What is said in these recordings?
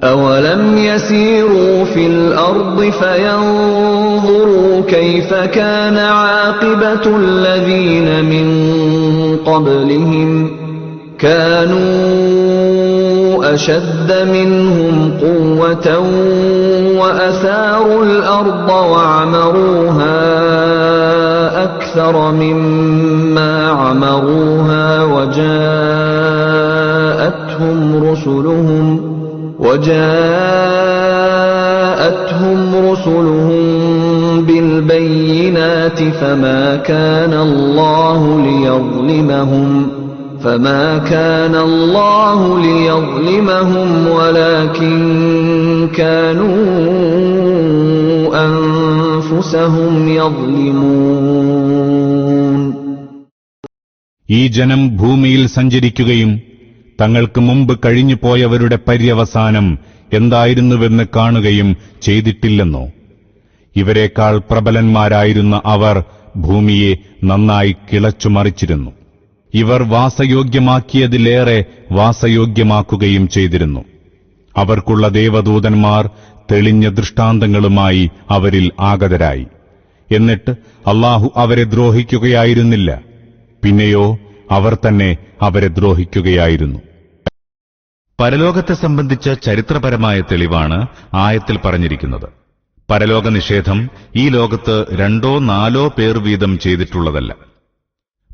أَوَلَمْ يَسِيرُوا فِي الْأَرْضِ فَيَنظُرُوا كَيْفَ كَانَ عَاقِبَةُ الَّذِينَ مِن قَبْلِهِمْ ۚ كَانُوا أَشَدَّ مِنْهُمْ قُوَّةً وَأَثَارُوا الْأَرْضَ وَعَمَرُوهَا أَكْثَرَ مِمَّا عَمَرُوهَا وَجَاءَتْهُمْ رُسُلُهُم بِالْبَيِّنَاتِ فَمَا كَانَ اللَّهُ لِيَظْلِمَهُمْ وَلَٰكِن كَانُوا أَنفُسَهُمْ يَظْلِمُونَ ഈ ജനം ഭൂമിയിൽ സഞ്ചരിക്കുകയും തങ്ങൾക്ക് മുമ്പ് കഴിഞ്ഞുപോയവരുടെ പര്യവസാനം എന്തായിരുന്നുവെന്ന് കാണുകയും ചെയ്തിട്ടില്ലെന്നോ? ഇവരെക്കാൾ പ്രബലന്മാരായിരുന്ന അവർ ഭൂമിയെ നന്നായി കിളച്ചുമറിച്ചിരുന്നു. ഇവർ വാസയോഗ്യമാക്കിയതിലേറെ വാസയോഗ്യമാക്കുകയും ചെയ്തിരുന്നു. അവർക്കുള്ള ദേവദൂതന്മാർ തെളിഞ്ഞ ദൃഷ്ടാന്തങ്ങളുമായി അവരിൽ ആഗതരായി. എന്നിട്ട് അള്ളാഹു അവരെ ദ്രോഹിക്കുകയായിരുന്നില്ല. പിന്നെയോ അവർ തന്നെ അവരെ ദ്രോഹിക്കുകയായിരുന്നു. പരലോകത്തെ സംബന്ധിച്ച ചരിത്രപരമായ തെളിവാണ് ആയത്തിൽ പറഞ്ഞിരിക്കുന്നത്. പരലോക നിഷേധം ഈ ലോകത്ത് രണ്ടോ നാലോ പേർ വീതം ചെയ്തിട്ടുള്ളതല്ല.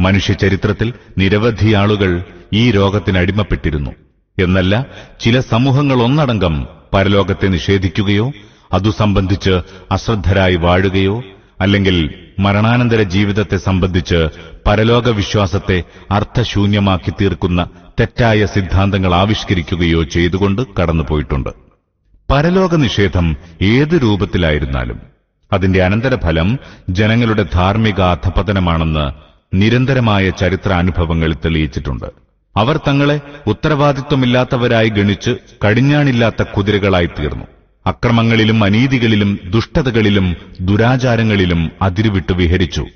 മനുഷ്യ ചരിത്രത്തിൽ നിരവധി ആളുകൾ ഈ രോഗത്തിനടിമപ്പെട്ടിരുന്നു എന്നല്ല ചില സമൂഹങ്ങൾ ഒന്നടങ്കം പരലോകത്തെ നിഷേധിക്കുകയോ അതു സംബന്ധിച്ച് അശ്രദ്ധരായി വാഴുകയോ അല്ലെങ്കിൽ മരണാനന്തര ജീവിതത്തെ സംബന്ധിച്ച് പരലോക വിശ്വാസത്തെ അർത്ഥശൂന്യമാക്കി തീർക്കുന്ന തെറ്റായ സിദ്ധാന്തങ്ങൾ ആവിഷ്കരിക്കുകയോ ചെയ്തുകൊണ്ട് കടന്നുപോയിട്ടുണ്ട്. പരലോക നിഷേധം ഏത് രൂപത്തിലായിരുന്നാലും അതിന്റെ അനന്തരഫലം ജനങ്ങളുടെ ധാർമ്മിക അധപതനമാണെന്ന് നിരന്തരമായ ചരിത്രാനുഭവങ്ങൾ തെളിയിച്ചിട്ടുണ്ട്. അവർ തങ്ങളെ ഉത്തരവാദിത്വമില്ലാത്തവരായി ഗണിച്ച് കടിഞ്ഞാണില്ലാത്ത കുതിരകളായി തീർന്നു. അക്രമങ്ങളിലും അനീതികളിലും ദുഷ്ടതകളിലും ദുരാചാരങ്ങളിലും അതിരുവിട്ടു വിഹരിച്ചു.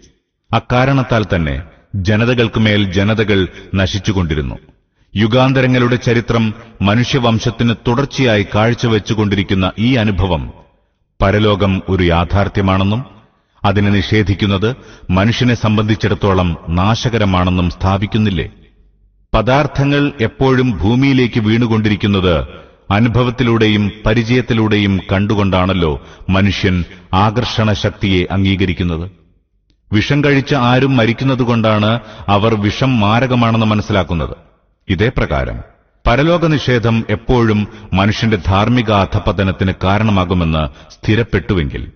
അക്കാരണത്താൽ തന്നെ ജനതകൾക്കുമേൽ ജനതകൾ നശിച്ചുകൊണ്ടിരുന്നു. യുഗാന്തരങ്ങളുടെ ചരിത്രം മനുഷ്യവംശത്തിന് തുടർച്ചയായി കാഴ്ചവെച്ചുകൊണ്ടിരിക്കുന്ന ഈ അനുഭവം പരലോകം ഒരു യാഥാർത്ഥ്യമാണെന്നും അതിനെ നിഷേധിക്കുന്നത് മനുഷ്യനെ സംബന്ധിച്ചിടത്തോളം നാശകരമാണെന്നും സ്ഥാപിക്കുന്നില്ലേ? പദാർത്ഥങ്ങൾ എപ്പോഴും ഭൂമിയിലേക്ക് വീണുകൊണ്ടിരിക്കുന്നത് അനുഭവത്തിലൂടെയും പരിചയത്തിലൂടെയും കണ്ടുകൊണ്ടാണല്ലോ മനുഷ്യൻ ആകർഷണ ശക്തിയെ അംഗീകരിക്കുന്നത്. വിഷം കഴിച്ച ആരും മരിക്കുന്നതുകൊണ്ടാണ് അവർ വിഷം മാരകമാണെന്ന് മനസ്സിലാക്കുന്നത്. ഇതേ പ്രകാരം പരലോക നിഷേധം എപ്പോഴും മനുഷ്യന്റെ ധാർമ്മിക അധപതനത്തിന് കാരണമാകുമെന്ന് സ്ഥിരപ്പെട്ടുവെങ്കിൽ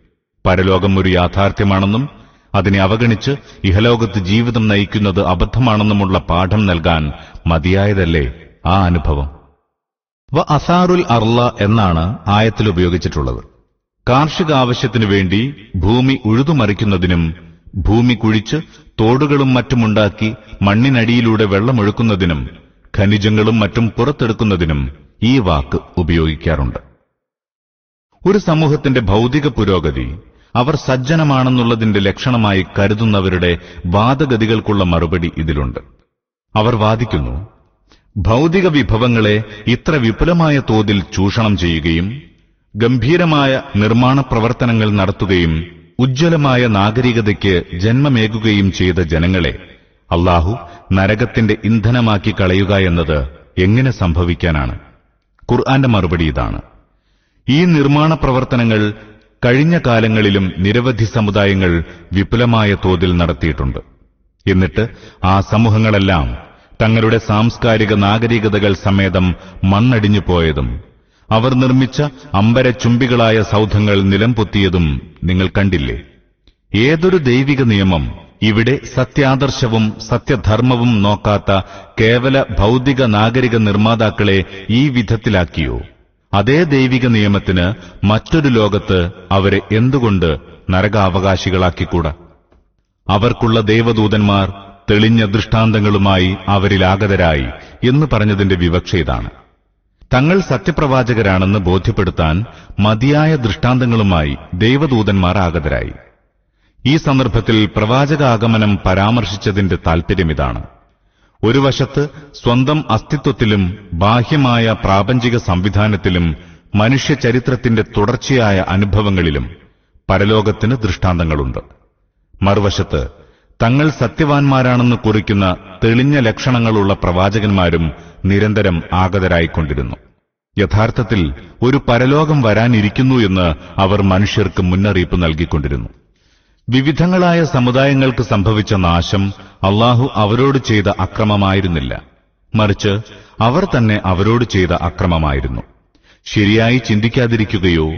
പരലോകം ഒരു യാഥാർത്ഥ്യമാണെന്നും അതിനെ അവഗണിച്ച് ഇഹലോകത്ത് ജീവിതം നയിക്കുന്നത് അബദ്ധമാണെന്നുമുള്ള പാഠം നൽകാൻ മതിയായതല്ലേ ആ അനുഭവം? വ അസാറുൽ അർല എന്നാണ് ആയത്തിൽ ഉപയോഗിച്ചിട്ടുള്ളത്. കാർഷിക ആവശ്യത്തിനു വേണ്ടി ഭൂമി ഉഴുതുമറിക്കുന്നതിനും ഭൂമി കുഴിച്ച് തോടുകളും മറ്റുമുണ്ടാക്കി മണ്ണിനടിയിലൂടെ വെള്ളമൊഴുക്കുന്നതിനും ഖനിജങ്ങളും മറ്റും പുറത്തെടുക്കുന്നതിനും ഈ വാക്ക് ഉപയോഗിക്കാറുണ്ട്. ഒരു സമൂഹത്തിന്റെ ഭൗതിക പുരോഗതി അവർ സജ്ജനമാണെന്നുള്ളതിന്റെ ലക്ഷണമായി കരുതുന്നവരുടെ വാദഗതികൾക്കുള്ള മറുപടി ഇതിലുണ്ട്. അവർ വാദിക്കുന്നു ഭൗതിക വിഭവങ്ങളെ ഇത്ര വിപുലമായ തോതിൽ ചൂഷണം ചെയ്യുകയും ഗംഭീരമായ നിർമ്മാണ പ്രവർത്തനങ്ങൾ നടത്തുകയും ഉജ്ജ്വലമായ നാഗരികതയ്ക്ക് ജന്മമേകുകയും ചെയ്ത ജനങ്ങളെ അള്ളാഹു നരകത്തിന്റെ ഇന്ധനമാക്കി കളയുക എന്നത് എങ്ങനെ സംഭവിക്കാനാണ്? ഖുർആന്റെ മറുപടി ഇതാണ്. ഈ നിർമ്മാണ പ്രവർത്തനങ്ങൾ കഴിഞ്ഞ കാലങ്ങളിലും നിരവധി സമുദായങ്ങൾ വിപുലമായ തോതിൽ നടത്തിയിട്ടുണ്ട്. എന്നിട്ട് ആ സമൂഹങ്ങളെല്ലാം തങ്ങളുടെ സാംസ്കാരിക നാഗരികതകൾ സമേതം മണ്ണടിഞ്ഞു പോയതും അവർ നിർമ്മിച്ച അമ്പരച്ചുംബികളായ സൗധങ്ങൾ നിലംപൊത്തിയതും നിങ്ങൾ കണ്ടില്ലേ? ഏതൊരു ദൈവിക നിയമം ഇവിടെ സത്യാദർശവും സത്യധർമ്മവും നോക്കാത്ത കേവല ഭൗതിക നാഗരിക നിർമ്മാതാക്കളെ ഈ വിധത്തിലാക്കിയോ? അതേ ദൈവിക നിയമത്തിന് മറ്റൊരു ലോകത്ത് അവരെ എന്തുകൊണ്ട് നരകാവകാശികളാക്കിക്കൂടാ? അവർക്കുള്ള ദേവദൂതന്മാർ തെളിഞ്ഞ ദൃഷ്ടാന്തങ്ങളുമായി അവരിലാഗതരായി എന്ന് പറഞ്ഞതിന്റെ വിവക്ഷ ഇതാണ്. തങ്ങൾ സത്യപ്രവാചകരാണെന്ന് ബോധ്യപ്പെടുത്താൻ മതിയായ ദൃഷ്ടാന്തങ്ങളുമായി ദേവദൂതന്മാർ ആഗതരായി. ഈ സന്ദർഭത്തിൽ പ്രവാചകാഗമനം പരാമർശിച്ചതിന്റെ താൽപര്യമിതാണ് ഒരു വശത്ത് സ്വന്തം അസ്തിത്വത്തിലും ബാഹ്യമായ പ്രാപഞ്ചിക സംവിധാനത്തിലും മനുഷ്യ ചരിത്രത്തിന്റെ തുടർച്ചയായ അനുഭവങ്ങളിലും പരലോകത്തിന് ദൃഷ്ടാന്തങ്ങളുണ്ട്. മറുവശത്ത് തങ്ങൾ സത്യവാൻമാരാണെന്ന് കുറിക്കുന്ന തെളിഞ്ഞ ലക്ഷണങ്ങളുള്ള പ്രവാചകന്മാരും നിരന്തരം ആഗതരായിക്കൊണ്ടിരുന്നു. യഥാർത്ഥത്തിൽ ഒരു പരലോകം വരാനിരിക്കുന്നു എന്ന് അവർ മനുഷ്യർക്ക് മുന്നറിയിപ്പ് നൽകിക്കൊണ്ടിരുന്നു. വിവിധങ്ങളായ സമുദായങ്ങൾക്ക് സംഭവിച്ച നാശം അള്ളാഹു അവരോട് ചെയ്ത അക്രമമായിരുന്നില്ല. മറിച്ച് അവർ തന്നെ അവരോട് ചെയ്ത അക്രമമായിരുന്നു. ശരിയായി ചിന്തിക്കാതിരിക്കുകയോ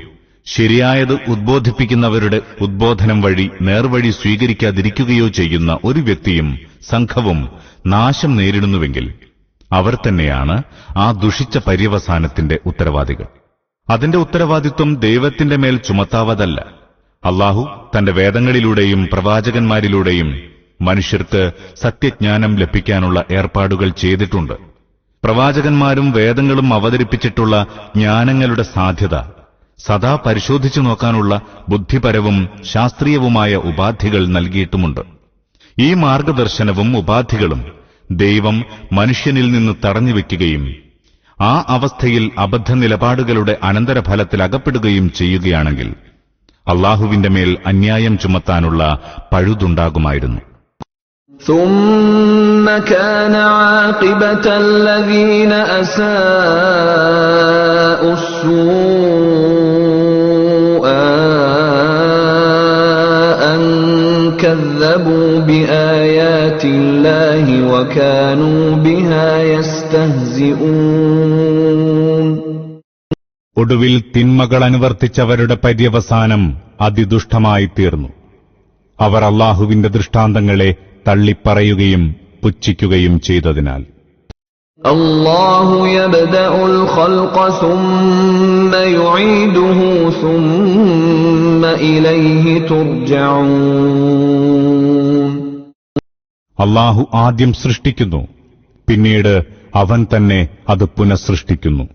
ശരിയായത് ഉദ്ബോധിപ്പിക്കുന്നവരുടെ ഉദ്ബോധനം വഴി നേർവഴി സ്വീകരിക്കാതിരിക്കുകയോ ചെയ്യുന്ന ഒരു വ്യക്തിയും സംഘവും നാശം നേരിടുന്നുവെങ്കിൽ അവർ തന്നെയാണ് ആ ദുഷിച്ച പര്യവസാനത്തിന്റെ ഉത്തരവാദികൾ. അതിന്റെ ഉത്തരവാദിത്വം ദൈവത്തിന്റെ മേൽ ചുമത്താവതല്ല. അള്ളാഹു തന്റെ വേദങ്ങളിലൂടെയും പ്രവാചകന്മാരിലൂടെയും മനുഷ്യർക്ക് സത്യജ്ഞാനം ലഭിക്കാനുള്ള ഏർപ്പാടുകൾ ചെയ്തിട്ടുണ്ട്. പ്രവാചകന്മാരും വേദങ്ങളും അവതരിപ്പിച്ചിട്ടുള്ള ജ്ഞാനങ്ങളുടെ സാധ്യത സദാ പരിശോധിച്ചു നോക്കാനുള്ള ബുദ്ധിപരവും ശാസ്ത്രീയവുമായ ഉപാധികൾ നൽകിയിട്ടുമുണ്ട് ഈ മാർഗദർശനവും ഉപാധികളും ദൈവം മനുഷ്യനിൽ നിന്ന് തടഞ്ഞുവെക്കുകയും ആ അവസ്ഥയിൽ അബദ്ധ നിലപാടുകളുടെ അനന്തരഫലത്തിൽ അകപ്പെടുകയും ചെയ്യുകയാണെങ്കിൽ അള്ളാഹുവിന്റെ മേൽ അന്യായം ചുമത്താനുള്ള പഴുതുണ്ടാകുമായിരുന്നു ثم كان عاقبة الذين أساءوا السوء كذبوا بآيات الله وكانوا بها يستهزئون ഒടുവിൽ തിന്മകൾ അനുവർത്തിച്ചവരുടെ പര്യവസാനം അതിദുഷ്ടമായി തീർന്നു അവർ അള്ളാഹുവിന്റെ ദൃഷ്ടാന്തങ്ങളെ തള്ളിപ്പറയുകയും പുച്ഛിക്കുകയും ചെയ്തതിനാൽ الله يبدأ الخلق ثم يعيده ثم إليه ترجعون അള്ളാഹു ആദ്യം സൃഷ്ടിക്കുന്നു പിന്നീട് അവൻ തന്നെ അത് പുനഃസൃഷ്ടിക്കുന്നു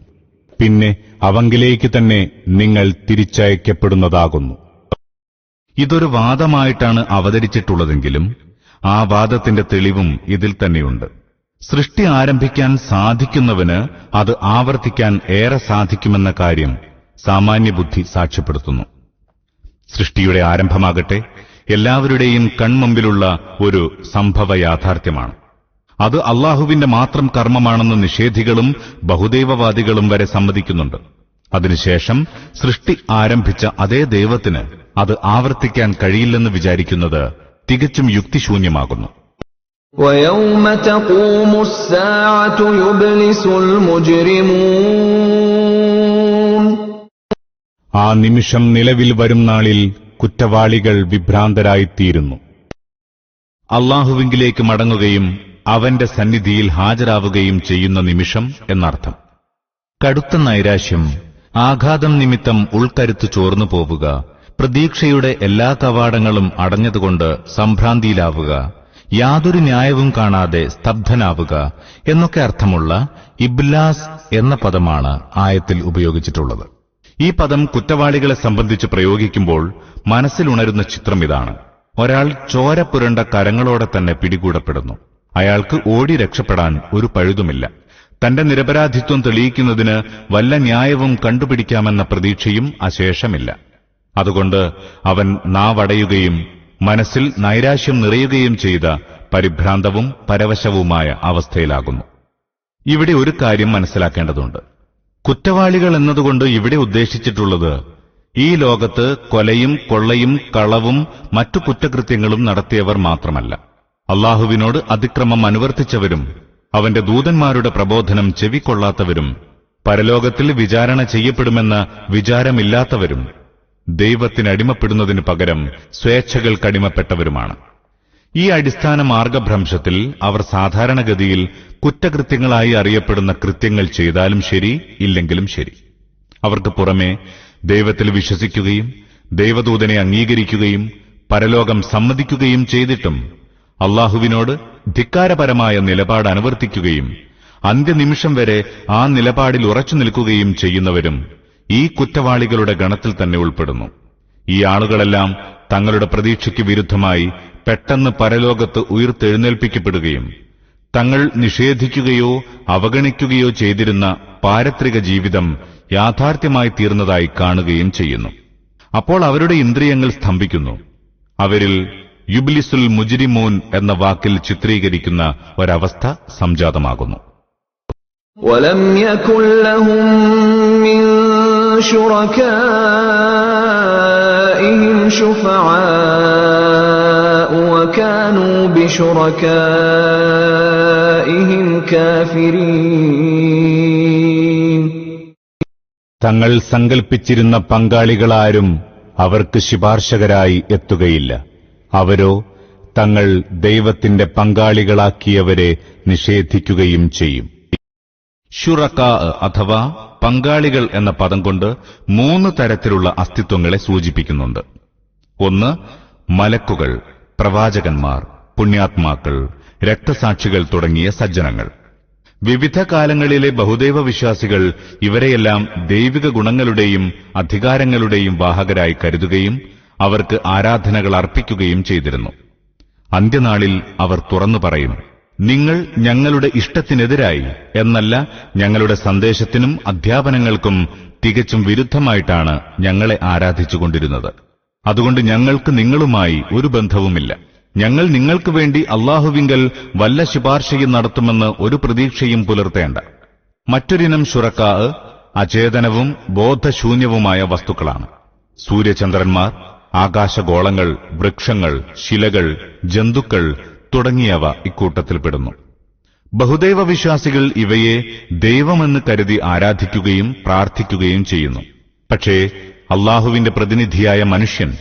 പിന്നെ അവങ്കിലേക്ക് തന്നെ നിങ്ങൾ തിരിച്ചയക്കപ്പെടുന്നതാകുന്നു ഇതൊരു വാദമായിട്ടാണ് അവതരിച്ചിട്ടുള്ളതെങ്കിലും ആ വാദത്തിന്റെ തെളിവും ഇതിൽ തന്നെയുണ്ട് സൃഷ്ടി ആരംഭിക്കാൻ സാധിക്കുന്നവന് അത് ആവർത്തിക്കാൻ ഏറെ സാധിക്കുമെന്ന കാര്യം സാമാന്യബുദ്ധി സാക്ഷ്യപ്പെടുത്തുന്നു. സൃഷ്ടിയുടെ ആരംഭമാകട്ടെ എല്ലാവരുടെയും കൺമുമ്പിലുള്ള ഒരു സംഭവ യാഥാർത്ഥ്യമാണ്. അത് അള്ളാഹുവിന്റെ മാത്രം കർമ്മമാണെന്ന് നിഷേധികളും ബഹുദൈവവാദികളും വരെ സമ്മതിക്കുന്നുണ്ട്. അതിനുശേഷം സൃഷ്ടി ആരംഭിച്ച അതേ ദൈവത്തിന് അത് ആവർത്തിക്കാൻ കഴിയില്ലെന്ന് വിചാരിക്കുന്നത് തികച്ചും യുക്തിശൂന്യമാകുന്നു. ويوم تقوم الساعة يبلس المجرمون ആ നിമിഷം നിലവിൽ വരും നാളിൽ കുറ്റവാളികൾ വിഭ്രാന്തരായിത്തീരുന്നു അള്ളാഹുവിങ്കിലേക്ക് മടങ്ങുകയും അവന്റെ സന്നിധിയിൽ ഹാജരാവുകയും ചെയ്യുന്ന നിമിഷം എന്നർത്ഥം കടുത്ത നൈരാശ്യം ആഘാതം നിമിത്തം ഉൾക്കരുത്ത് ചോർന്നു പോവുക പ്രതീക്ഷയുടെ എല്ലാ കവാടങ്ങളും അടഞ്ഞതുകൊണ്ട് സംഭ്രാന്തിയിലാവുക യാതൊരു ന്യായവും കാണാതെ സ്തബ്ധനാവുക എന്നൊക്കെ അർത്ഥമുള്ള ഇബ്ലാസ് എന്ന പദമാണ് ആയത്തിൽ ഉപയോഗിച്ചിട്ടുള്ളത്. ഈ പദം കുറ്റവാളികളെ സംബന്ധിച്ച് പ്രയോഗിക്കുമ്പോൾ മനസ്സിലുണരുന്ന ചിത്രം ഇതാണ്. ഒരാൾ ചോര പുരണ്ട കരങ്ങളോടെ തന്നെ പിടികൂടപ്പെടുന്നു. അയാൾക്ക് ഓടി രക്ഷപ്പെടാൻ ഒരു പഴുതുമില്ല. തന്റെ നിരപരാധിത്വം തെളിയിക്കുന്നതിന് വല്ല ന്യായവും കണ്ടുപിടിക്കാമെന്ന പ്രതീക്ഷയും അശേഷമില്ല അതുകൊണ്ട് അവൻ നാവടയുകയും മനസ്സിൽ നൈരാശ്യം നിറയുകയും ചെയ്ത പരിഭ്രാന്തവും പരവശവുമായ അവസ്ഥയിലാകുന്നു. ഇവിടെ ഒരു കാര്യം മനസ്സിലാക്കേണ്ടതുണ്ട്. കുറ്റവാളികൾ എന്നതുകൊണ്ട് ഇവിടെ ഉദ്ദേശിച്ചിട്ടുള്ളത് ഈ ലോകത്ത് കൊലയും കൊള്ളയും കളവും മറ്റു കുറ്റകൃത്യങ്ങളും നടത്തിയവർ മാത്രമല്ല. അള്ളാഹുവിനോട് അതിക്രമം അനുവർത്തിച്ചവരും അവന്റെ ദൂതന്മാരുടെ പ്രബോധനം ചെവിക്കൊള്ളാത്തവരും പരലോകത്തിൽ വിചാരണ ചെയ്യപ്പെടുമെന്ന വിചാരമില്ലാത്തവരും ദൈവത്തിനടിമപ്പെടുന്നതിനു പകരം സ്വേച്ഛകൾക്കടിമപ്പെട്ടവരുമാണ് ഈ അടിസ്ഥാന മാർഗഭ്രംശത്തിൽ അവർ സാധാരണഗതിയിൽ കുറ്റകൃത്യങ്ങളായി അറിയപ്പെടുന്ന കൃത്യങ്ങൾ ചെയ്താലും ശരി ഇല്ലെങ്കിലും ശരി. അവർക്ക് പുറമെ ദൈവത്തിൽ വിശ്വസിക്കുകയും ദൈവദൂതനെ അംഗീകരിക്കുകയും പരലോകം സമ്മതിക്കുകയും ചെയ്തിട്ടും അള്ളാഹുവിനോട് ധിക്കാരപരമായ നിലപാട് അനുവർത്തിക്കുകയും അന്ത്യനിമിഷം വരെ ആ നിലപാടിൽ ഉറച്ചു നിൽക്കുകയും ചെയ്യുന്നവരും ഈ കുറ്റവാളികളുടെ ഗണത്തിൽ തന്നെ ഉൾപ്പെടുന്നു. ഈ ആളുകളെല്ലാം തങ്ങളുടെ പ്രതീക്ഷയ്ക്ക് വിരുദ്ധമായി പെട്ടെന്ന് പരലോകത്ത് ഉയർത്തെഴുന്നേൽപ്പിക്കപ്പെടുകയും തങ്ങൾ നിഷേധിക്കുകയോ അവഗണിക്കുകയോ ചെയ്തിരുന്ന പാരത്രിക ജീവിതം യാഥാർത്ഥ്യമായി തീർന്നതായി കാണുകയും ചെയ്യുന്നു. അപ്പോൾ അവരുടെ ഇന്ദ്രിയങ്ങൾ സ്തംഭിക്കുന്നു. അവരിൽ യുബ്ലിസുൽ മുജിരിമോൻ എന്ന വാക്കിൽ ചിത്രീകരിക്കുന്ന ഒരവസ്ഥ സംജാതമാകുന്നു. ഒലം شركائهم شفعاء وكانوا بشركائهم كافرين തങ്ങൾ സങ്കൽപ്പിച്ചിരുന്ന പങ്കാളികളാരും അവർക്ക് ശിപാർശകരായി എത്തുകയില്ല അവരോ തങ്ങൾ ദൈവത്തിന്റെ പങ്കാളികളാക്കിയവരെ നിഷേധിക്കുകയും ചെയ്യും ഷുറക്ക അഥവാ പങ്കാളികൾ എന്ന പദം കൊണ്ട് മൂന്ന് തരത്തിലുള്ള അസ്തിത്വങ്ങളെ സൂചിപ്പിക്കുന്നുണ്ട്. ഒന്ന് മലക്കുകൾ പ്രവാചകന്മാർ പുണ്യാത്മാക്കൾ രക്തസാക്ഷികൾ തുടങ്ങിയ സജ്ജനങ്ങൾ. വിവിധ കാലങ്ങളിലെ ബഹുദൈവ വിശ്വാസികൾ ഇവരെയെല്ലാം ദൈവിക ഗുണങ്ങളുടെയും അധികാരങ്ങളുടെയും വാഹകരായി കരുതുകയും അവർക്ക് ആരാധനകൾ അർപ്പിക്കുകയും ചെയ്തിരുന്നു. അന്ത്യനാളിൽ അവർ തുറന്നു പറയും നിങ്ങൾ ഞങ്ങളുടെ ഇഷ്ടത്തിനെതിരായി എന്നല്ല ഞങ്ങളുടെ സന്ദേശത്തിനും അധ്യാപനങ്ങൾക്കും തികച്ചും വിരുദ്ധമായിട്ടാണ് ഞങ്ങളെ ആരാധിച്ചുകൊണ്ടിരുന്നത്. അതുകൊണ്ട് ഞങ്ങൾക്ക് നിങ്ങളുമായി ഒരു ബന്ധവുമില്ല. ഞങ്ങൾ നിങ്ങൾക്ക് വേണ്ടി അള്ളാഹുവിങ്കൽ വല്ല ശുപാർശയും നടത്തുമെന്ന് ഒരു പ്രതീക്ഷയും പുലർത്തേണ്ട. മറ്റൊരിനം ശുറക്കാ അചേതനവും ബോധശൂന്യവുമായ വസ്തുക്കളാണ്. സൂര്യചന്ദ്രന്മാർ ആകാശഗോളങ്ങൾ വൃക്ഷങ്ങൾ ശിലകൾ ജന്തുക്കൾ തുടങ്ങിയവ ഇക്കൂട്ടത്തിൽപ്പെടുന്നു ബഹുദൈവ വിശ്വാസികൾ ഇവയെ ദൈവമെന്ന് കരുതി ആരാധിക്കുകയും പ്രാർത്ഥിക്കുകയും ചെയ്യുന്നു. പക്ഷേ അള്ളാഹുവിന്റെ പ്രതിനിധിയായ മനുഷ്യൻ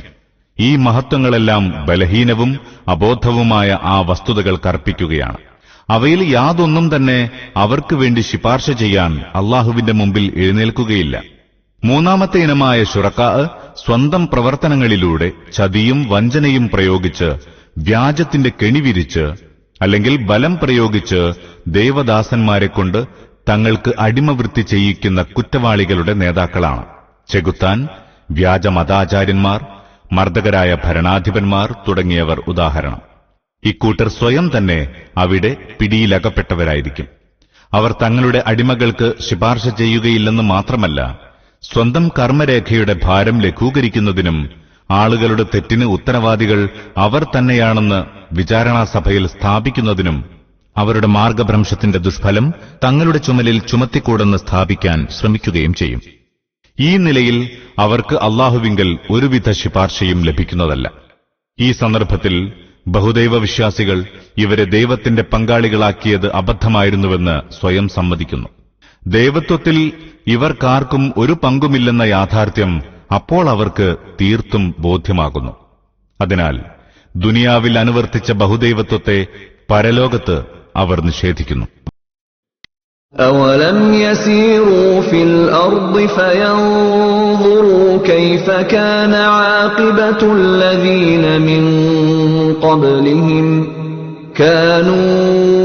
ഈ മഹത്വങ്ങളെല്ലാം ബലഹീനവും അബോധവുമായ ആ വസ്തുതകൾ കർപ്പിക്കുകയാണ് അവയിൽ യാതൊന്നും തന്നെ അവർക്ക് വേണ്ടി ശിപാർശ ചെയ്യാൻ അള്ളാഹുവിന്റെ മുമ്പിൽ എഴുന്നേൽക്കുകയില്ല. മൂന്നാമത്തെ ഇനമായ ഷുറക്കാ സ്വന്തം പ്രവർത്തനങ്ങളിലൂടെ ചതിയും വഞ്ചനയും പ്രയോഗിച്ച് വ്യാജത്തിന്റെ കെണിവിരിച്ച് അല്ലെങ്കിൽ ബലം പ്രയോഗിച്ച് ദേവദാസന്മാരെ കൊണ്ട് തങ്ങൾക്ക് അടിമവൃത്തി ചെയ്യിക്കുന്ന കുറ്റവാളികളുടെ നേതാക്കളാണ്. ചെകുത്താൻ വ്യാജമതാചാര്യന്മാർ മർദ്ദകരായ ഭരണാധിപന്മാർ തുടങ്ങിയവർ ഉദാഹരണം. ഇക്കൂട്ടർ സ്വയം തന്നെ അവിടെ പിടിയിലകപ്പെട്ടവരായിരിക്കും. അവർ തങ്ങളുടെ അടിമകൾക്ക് ശുപാർശ ചെയ്യുകയില്ലെന്ന് മാത്രമല്ല സ്വന്തം കർമ്മരേഖയുടെ ഭാരം ലഘൂകരിക്കുന്നതിനും ആളുകളുടെ തെറ്റിന് ഉത്തരവാദികൾ അവർ തന്നെയാണെന്ന് വിചാരണാസഭയിൽ സ്ഥാപിക്കുന്നതിനും അവരുടെ മാർഗഭ്രംശത്തിന്റെ ദുഷ്ഫലം തങ്ങളുടെ ചുമലിൽ ചുമത്തിക്കൂടെന്ന് സ്ഥാപിക്കാൻ ശ്രമിക്കുകയും ചെയ്യും. ഈ നിലയിൽ അവർക്ക് അള്ളാഹുവിങ്കൽ ഒരുവിധ ശിപാർശയും ലഭിക്കുന്നതല്ല. ഈ സന്ദർഭത്തിൽ ബഹുദൈവ വിശ്വാസികൾ ഇവരെ ദൈവത്തിന്റെ പങ്കാളികളാക്കിയത് അബദ്ധമായിരുന്നുവെന്ന് സ്വയം സമ്മതിക്കുന്നു. ദൈവത്വത്തിൽ ഇവർക്കാർക്കും ഒരു പങ്കുമില്ലെന്ന യാഥാർത്ഥ്യം അപ്പോൾ അവർക്ക് തീർത്തും ബോധ്യമാകുന്നു അതിനാൽ ദുനിയാവിൽ അനുവർത്തിച്ച ബഹുദൈവത്വത്തെ പരലോകത്ത് അവർ നിഷേധിക്കുന്നു أولم يسيروا في الأرض فينظروا كيف كان عاقبة الذين من قبلهم كانوا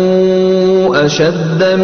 أشد